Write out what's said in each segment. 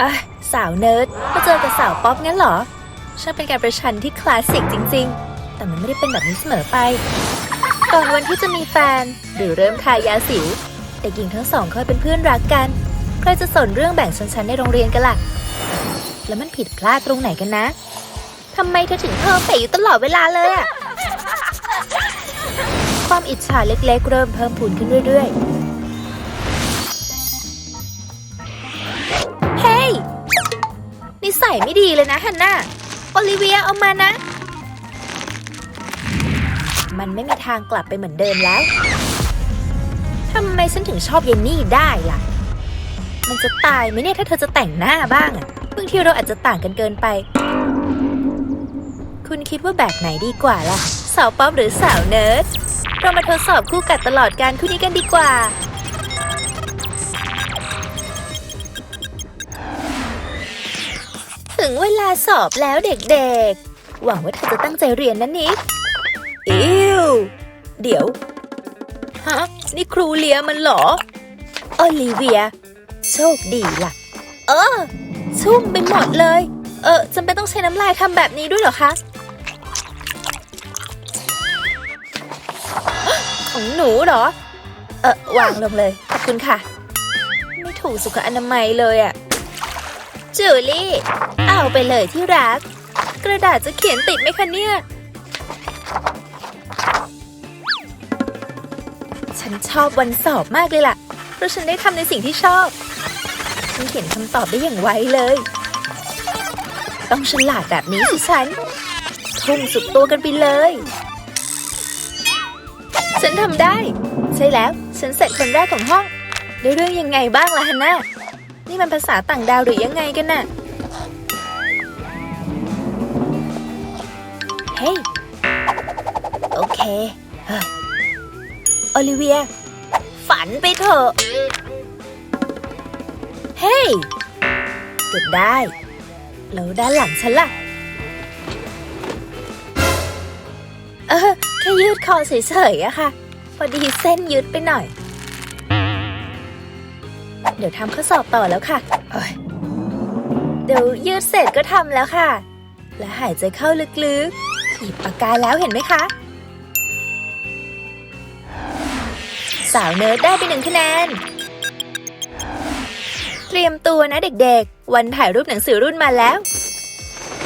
อะสาวเนิร์ดมาเจอกับสาวป๊อปงั้นเหรอช่างเป็นการประชันที่คลาสสิกจริง ๆ แต่มันไม่ได้เป็นแบบนี้เสมอไป ก่อนวันที่จะมีแฟน หรือเริ่มทายาสิว เด็กหญิงทั้งสองเคยเป็นเพื่อนรักกัน ใครจะสนเรื่องแบ่งชนชั้นในโรงเรียนกันล่ะ แล้วมันผิดพลาดตรงไหนกันนะทำไมเธอถึงเพิ่มเป๋อยู่ตลอดเวลาเลยอะความอิจฉาเล็กๆ เริ่มเพิ่มพูนขึ้นเรื่อย ๆ สัยไม่ดีเลยนะฮันน่าโอลิเวียเอามานะ มันไม่มีทางกลับไปเหมือนเดิมแล้วทำไมฉันถึงชอบเยนนี่ได้ล่ะ มันจะตายไหมเนี่ยถ้าเธอจะแต่งหน้าบ้างอะบางทีเราอาจจะต่างกันเกินไป คุณคิดว่าแบบไหนดีกว่าล่ะ สาวป๊อปหรือสาวเนิร์ด เรามาทดสอบคู่กัดตลอดการคู่นี้กันดีกว่า งเวลาสอบแล้วเด็กๆ หวังว่าเธอจะตั้งใจเรียนนะนิกอิวเดี๋ยว ฮะ นี่ครูเลียมันเหรอ โอลิเวีย โชคดีล่ะ เออ ชุ่มไปหมดเลย เออจำเป็นต้องใช้น้ำลายทำแบบนี้ด้วยเหรอคะของหนูเหรอ เออวางลงเลย ขอบคุณค่ะ ไม่ถูกสุขอนามัยเลยอะ จูลี่ เอาไปเลยที่รัก กระดาษจะเขียนติดไหมคะเนี่ย ฉันชอบวันสอบมากเลยล่ะ เพราะฉันได้ทำในสิ่งที่ชอบ ฉันเขียนคำตอบได้อย่างไวเลย ต้องฉลาดแบบนี้สิฉัน ทุ่มสุดตัวกันไปเลย ฉันทำได้ ใช่แล้ว ฉันเสร็จคนแรกของห้อง ได้เรื่องยังไงบ้างล่ะฮันน่า นี่มันภาษาต่างดาวหรือยังไงกันน่ะ เฮ้ย โอเค โอลิเวีย ฝันไปเถอะ เฮ้ยเก็บได้ แล้วด้านหลังฉันล่ะ เออ แค่ยืดคอเฉยๆอะค่ะ พอดีเส้นยืดไปหน่อย เดี๋ยวทำข้อสอบต่อแล้วค่ะเอ้ยเดี๋ยวยืดเสร็จก็ทำแล้วค่ะ และหายใจเข้าลึกๆ หยิบปากกาแล้วเห็นไหมคะ สาวเนิร์ดได้ไปหนึ่งคะแนน เตรียมตัวนะเด็กๆ วันถ่ายรูปหนังสือรุ่นมาแล้ว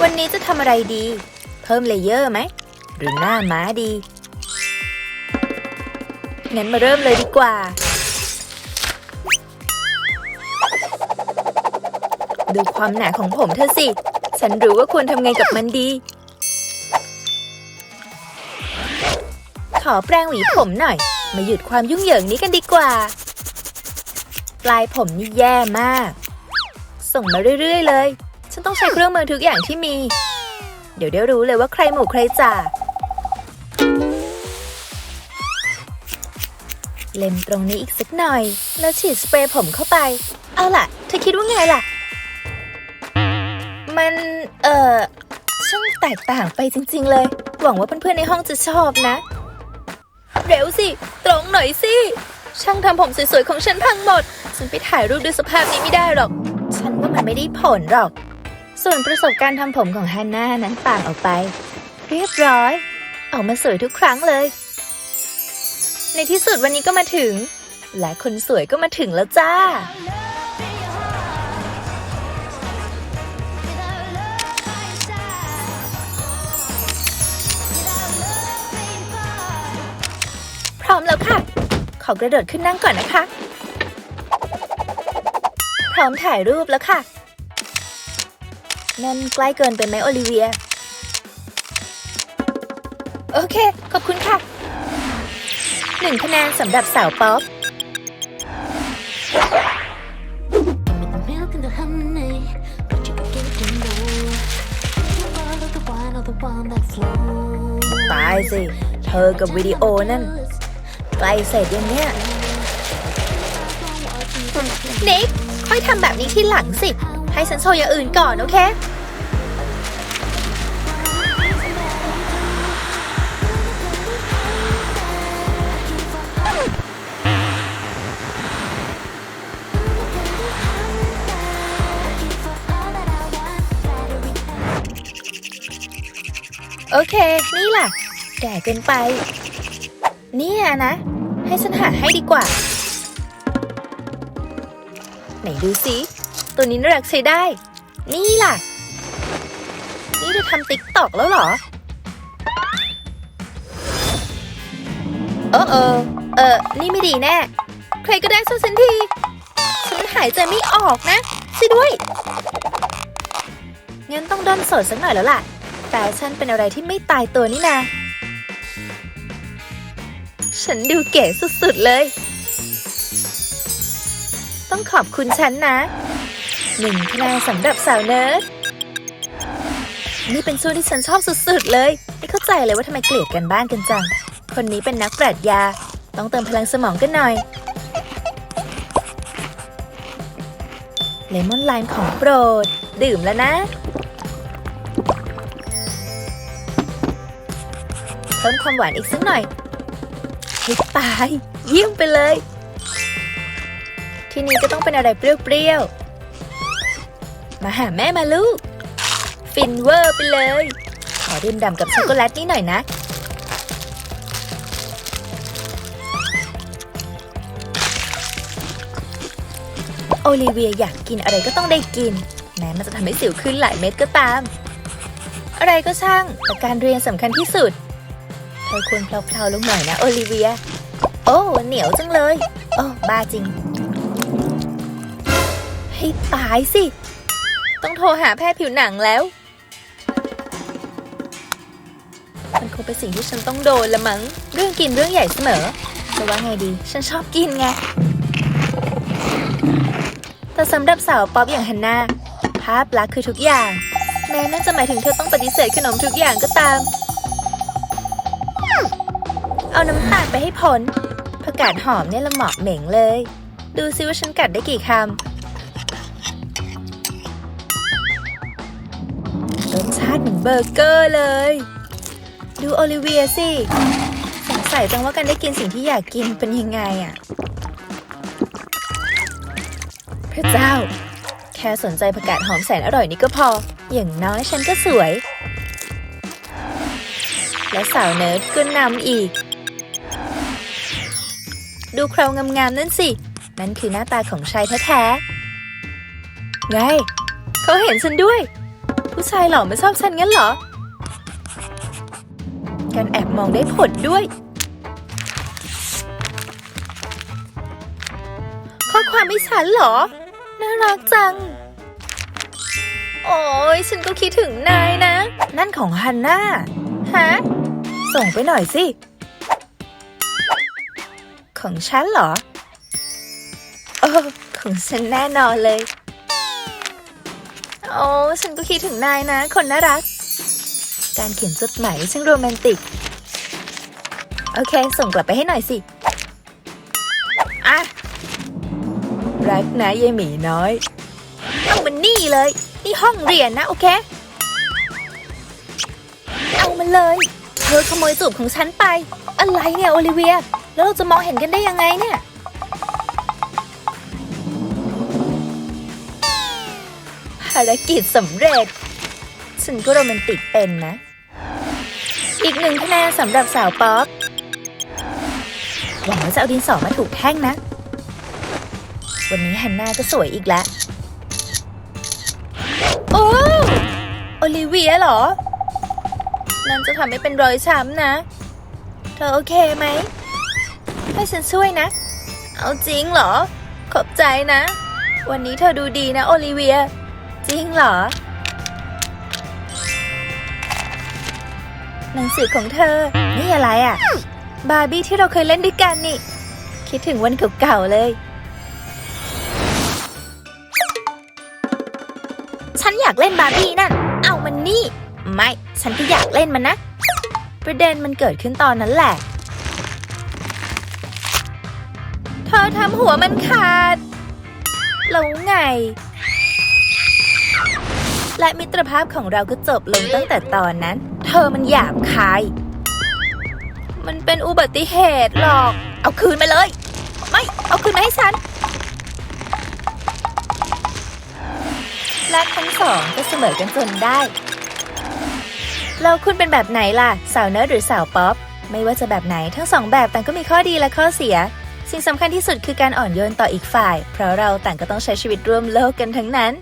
วันนี้จะทำอะไรดี เพิ่มเลเยอร์ไหม หรือหน้าม้าดี งั้นมาเริ่มเลยดีกว่า ดูความหนาของผมเธอสิ ฉันรู้ว่าควรทำไงกับมันดี ขอแปรงหวีผมหน่อย มาหยุดความยุ่งเหยิงนี้กันดีกว่า ปลายผมนี่แย่มาก ส่งมาเรื่อย ๆ เลย ฉันต้องใช้เครื่องมือทุกอย่างที่มี เดี๋ยวได้รู้เลยว่าใครหมู่ใครจ่าเล็มตรงนี้อีกสักหน่อย แล้วฉีดสเปรย์ผมเข้าไป เอาล่ะ เธอคิดว่าไงล่ะ มันเอ่อช่างแตกต่างไปจริง ๆ เลย หวังว่าเพื่อนๆในห้องจะชอบนะ เร็วสิ ตรงหน่อยสิ ช่างทำผมสวยๆของฉันพังหมด ฉันไปถ่ายรูปด้วยสภาพนี้ไม่ได้หรอก ฉันว่ามันไม่ได้ผลหรอก ส่วนประสบการณ์ทำผมของฮันน่านั้นต่างออกไป เรียบร้อย ออกมาสวยทุกครั้งเลย ในที่สุดวันนี้ก็มาถึง และคนสวยก็มาถึงแล้วจ้า ร้อมแล้วค่ะ ขอกระโดดขึ้นนั่งก่อนนะคะ พร้อมถ่ายรูปแล้วค่ะ นั่นใกล้เกินไปไหมโอลิเวีย โอเค ขอบคุณค่ะ หนึ่งคะแนนสำหรับสาวป๊อป With the milk and the honey, but you could get to know. You follow the wine or the one that flows. ตายสิ เธอกับวิดีโอนั่นใกลเสร็จยังเนี่ย นิก ค่อยทำแบบนี้ที่หลังสิ ให้ฉันโชว์อย่างอื่นก่อน โอเค โอเค นี่แหละแก่เกินไปนี่นะ ให้ฉันหาให้ดีกว่า ไหนดูสิตัวนี้น่ารักใช้ได้ นี่ล่ะ นี่เธอทำติ๊กตอกแล้วเหรอ เออเออเออ นี่ไม่ดีแน่ ใครก็ได้ช่วยฉันที ฉันหายใจไม่ออกนะช่วยด้วย งั้นต้องด้นสดสักหน่อยแล้วล่ะ แต่ฉันเป็นอะไรที่ไม่ตายตัวนี่นา ฉันดูเก๋สุดๆเลย ต้องขอบคุณฉันนะหนึ่งคะแนนสำหรับสาวเนิร์ดนี่เป็นช่วงที่ฉันชอบสุดๆเลย ไม่เข้าใจเลยว่าทำไมเกลียดกันบ้านกันจัง คนนี้เป็นนักปรัชญา ต้องเติมพลังสมองกันหน่อย เลมอนไลม์ของโปรด ดื่มแล้วนะเพิ่มความหวานอีกสักหน่อย ให้ตาย เยี่ยมไปเลย ทีนี้ก็ต้องเป็นอะไรเปรี้ยวๆ มาหาแม่มาลูก ฟินเวอร์ไปเลย ขอดื่มด่ำกับช็อกโกแลตนี่หน่อยนะ โอลิเวียอยากกินอะไรก็ต้องได้กิน แม้มันจะทำให้สิวขึ้นหลายเม็ดก็ตาม อะไรก็ช่างแต่การเรียนสำคัญที่สุด ธอควรเพลาๆลงหน่อยนะโอลิเวีย โอ้เหนียวจังเลย โอ้บ้าจริง ให้ตายสิ ต้องโทรหาแพทย์ผิวหนังแล้ว มันคงเป็นสิ่งที่ฉันต้องโดนละมั้ง เรื่องกินเรื่องใหญ่เสมอจะว่าไงดี ฉันชอบกินไง แต่สำหรับสาวป๊อปอย่างฮันนาภาพลักษณ์คือทุกอย่าง แม้นั่นจะหมายถึงเธอต้องปฏิเสธขนมทุกอย่างก็ตาม เอาน้ำตาลไปให้พ้นผักกาดหอมเนี่ยละเหมาะเหม่งเลย ดูซิว่าฉันกัดได้กี่คำรสชาติเหมือนเบอร์เกอร์เลย ดูโอลิเวียสิสงสัยจังว่าการได้กินสิ่งที่อยากกินเป็นยังไงอะพระเจ้า แค่สนใจผักกาดหอมแสนอร่อยนี่ก็พอ อย่างน้อยฉันก็สวย และสาวเนิร์ดก็นำอีก ดูคราวงามๆนั่นสิ นั่นคือหน้าตาของชายแท้ๆ ไง เขาเห็นฉันด้วย ผู้ชายหล่อไม่ชอบฉันงั้นเหรอ การแอบมองได้ผลด้วย ข้อความไม่ฉันเหรอ น่ารักจัง โอ้ยฉันก็คิดถึงนายนะ นั่นของฮันน่าฮะ ส่งไปหน่อยสิ ของฉันเหรอ โอ้ของฉันแน่นอนเลย โอ้ฉันก็คิดถึงนายนะ คนน่ารัก การเขียนจดหมายช่างโรแมนติก โอเค ส่งกลับไปให้หน่อยสิอะรักนะยายหมีน้อย เอามันนี่เลย นี่ห้องเรียนนะ โอเค เอามันเลย เธอขโมยจูบของฉันไป อะไรเนี่ย โอลิเวีย แล้วเราจะมองเห็นกันได้ยังไงเนี่ย ภารกิจสำเร็จ ฉันก็โรแมนติกเป็นนะ อีกหนึ่งคะแนนสำหรับสาวป๊อปหวังว่าจะเอาดินสอมาถูกแท่งนะ วันนี้ฮันน่าก็สวยอีกแล้ว โอ้โอลิเวียเหรอ นั่นจะทำให้เป็นรอยช้ำนะ เธอโอเคไหม ให้ฉันช่วยนะ เอาจริงเหรอ ขอบใจนะ วันนี้เธอดูดีนะโอลิเวีย จริงเหรอ หนังสือของเธอ นี่อะไรอะ่ะ บาร์บี้ที่เราเคยเล่นด้วยกันนี่ คิดถึงวันเก่าๆเลย ฉันอยากเล่นบาร์บี้นั่น เอามันนี่ ไม่ ฉันก็อยากเล่นมันนะ ประเด็นมันเกิดขึ้นตอนนั้นแหละ ธอทำหัวมันขาด แล้วไง และมิตรภาพของเราก็จบลงตั้งแต่ตอนนั้น เธอมันหยาบคาย มันเป็นอุบัติเหตุหรอก เอาคืนมาเลย ไม่ เอาคืนมาให้ฉัน และทั้งสองก็เสมอกันจนได้แล้วคุณเป็นแบบไหนล่ะ สาวเนิร์ดหรือสาวป๊อป ไม่ว่าจะแบบไหนทั้งสองแบบต่างก็มีข้อดีและข้อเสีย สิ่งสำคัญที่สุดคือการอ่อนโยนต่ออีกฝ่าย เพราะเราต่างก็ต้องใช้ชีวิตร่วมโลกกันทั้งนั้น